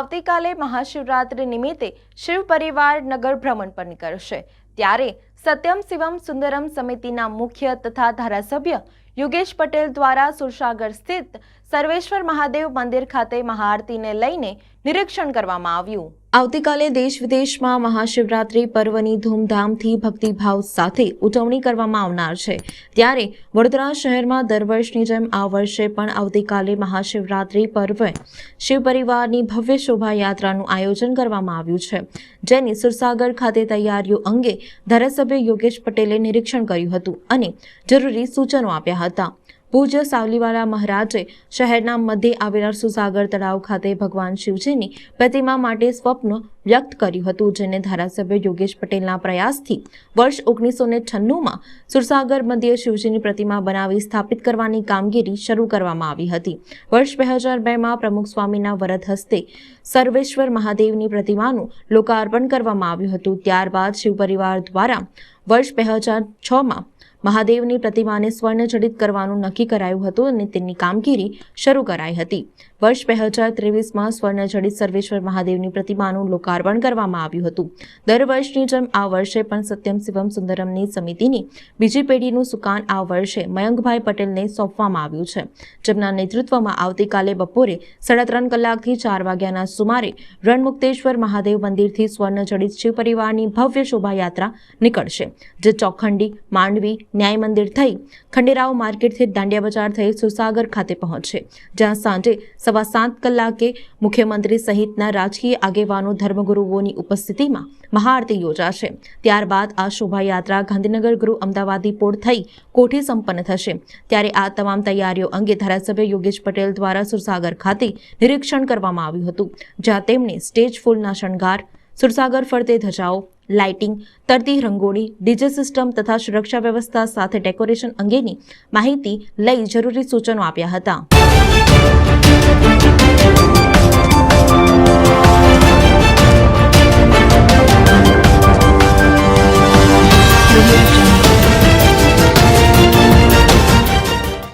આવતીકાલે મહાશિવરાત્રિ નિમિત્તે શિવ પરિવાર નગર ભ્રમણ પર નીકળશે. ત્યારે સત્યમ શિવમ સુંદરમ સમિતિના મુખ્ય તથા ધારાસભ્ય યોગેશ પટેલ દ્વારા સુરસાગર સ્થિત સર્વેશ્વર મહાદેવ મંદિર ખાતે મહાઆરતીને લઈને નિરીક્ષણ કરવામાં આવ્યું. આવતીકાલે દેશ વિદેશમાં મહાશિવરાત્રિ પર્વની ધૂમધામથી ભક્તિભાવ સાથે ઉજવણી કરવામાં આવનાર છે. ત્યારે વડોદરા શહેરમાં દર વર્ષની જેમ આ વર્ષે પણ આવતીકાલે મહાશિવરાત્રિ પર્વે શિવ પરિવારની ભવ્ય શોભાયાત્રાનું આયોજન કરવામાં આવ્યું છે. જેની સુરસાગર ખાતે તૈયારીઓ અંગે ધારાસભ્ય યોગેશ પટેલે નિરીક્ષણ કર્યું હતું અને જરૂરી સૂચનો આપ્યા હતા. પૂજ્ય સાવલીવાલા મહારાજે શહેરના મધ્યે આવેલા સુસાગર તળાવ ખાતે ભગવાન શિવજીની પ્રતિમા માટે સ્વપ્ન વ્યક્ત કર્યું હતું, જેને ધારાસભ્ય યોગેશ પટેલના પ્રયાસથી વર્ષ ઓગણીસો ને છન્નુંમાં સુરસાગર મધ્યે શિવજીની પ્રતિમા બનાવી સ્થાપિત કરવાની કામગીરી શરૂ કરવામાં આવી હતી. વર્ષ બે હજાર બેમાં પ્રમુખ સ્વામીના વરદ હસ્તે સર્વેશ્વર મહાદેવની પ્રતિમાનું લોકાર્પણ કરવામાં આવ્યું હતું. ત્યારબાદ શિવ પરિવાર દ્વારા વર્ષ બે હજાર છમાં મહાદેવની પ્રતિમાને સ્વર્ણજડિત કરવાનું નક્કી કરાયું હતું અને તેની કામગીરી શરૂ કરાઈ હતી. વર્ષ બે હજાર ત્રેવીસમાં સ્વર્ણજડિત સર્વેશ્વર મહાદેવની પ્રતિમાનું લોકાર્પણ કરવામાં આવ્યું હતું. દર વર્ષની જેમ આ વર્ષે પણ સત્યમ શિવમ સુંદરમની સમિતિની બીજી પેઢીનું સુકાન આ વર્ષે મયંકભાઈ પટેલને સોંપવામાં આવ્યું છે. જેમના નેતૃત્વમાં આવતીકાલે બપોરે સાડા ત્રણ કલાકથી ચાર વાગ્યાના સુમારે રણમુક્તેશ્વર મહાદેવ મંદિરથી સ્વર્ણજડિત શિવ પરિવારની ભવ્ય શોભાયાત્રા નીકળશે, જે ચોખંડી, માંડવી ન્યાય મંદિર થઈ ખંડેરાવ માર્કેટથી દાંડિયા બજાર થઈ સુસાગર ખાતે પહોંચશે. જ્યાં સાંજે સવા સાત કલાકે મુખ્યમંત્રી સહિતના રાજકીય આગેવાનો ધર્મગુરુઓની ઉપસ્થિતિમાં મહાઆરતી યોજાશે. ત્યારબાદ આ શોભાયાત્રા ગાંધીનગર ગૃહ અમદાવાદી પોળ થઈ કોઠી સંપન્ન થશે. ત્યારે આ તમામ તૈયારીઓ અંગે ધારાસભ્ય યોગેશ પટેલ દ્વારા સુરસાગર ખાતે નિરીક્ષણ કરવામાં આવ્યું હતું. જ્યાં તેમણે સ્ટેજ ફૂલના શણગાર, સુરસાગર ફરતે ધજાઓ, લાઇટિંગ, તરતી રંગોળી, ડીજે સિસ્ટમ તથા સુરક્ષા વ્યવસ્થા સાથે ડેકોરેશન અંગેની માહિતી લઈ જરૂરી સૂચનો આપ્યા હતા.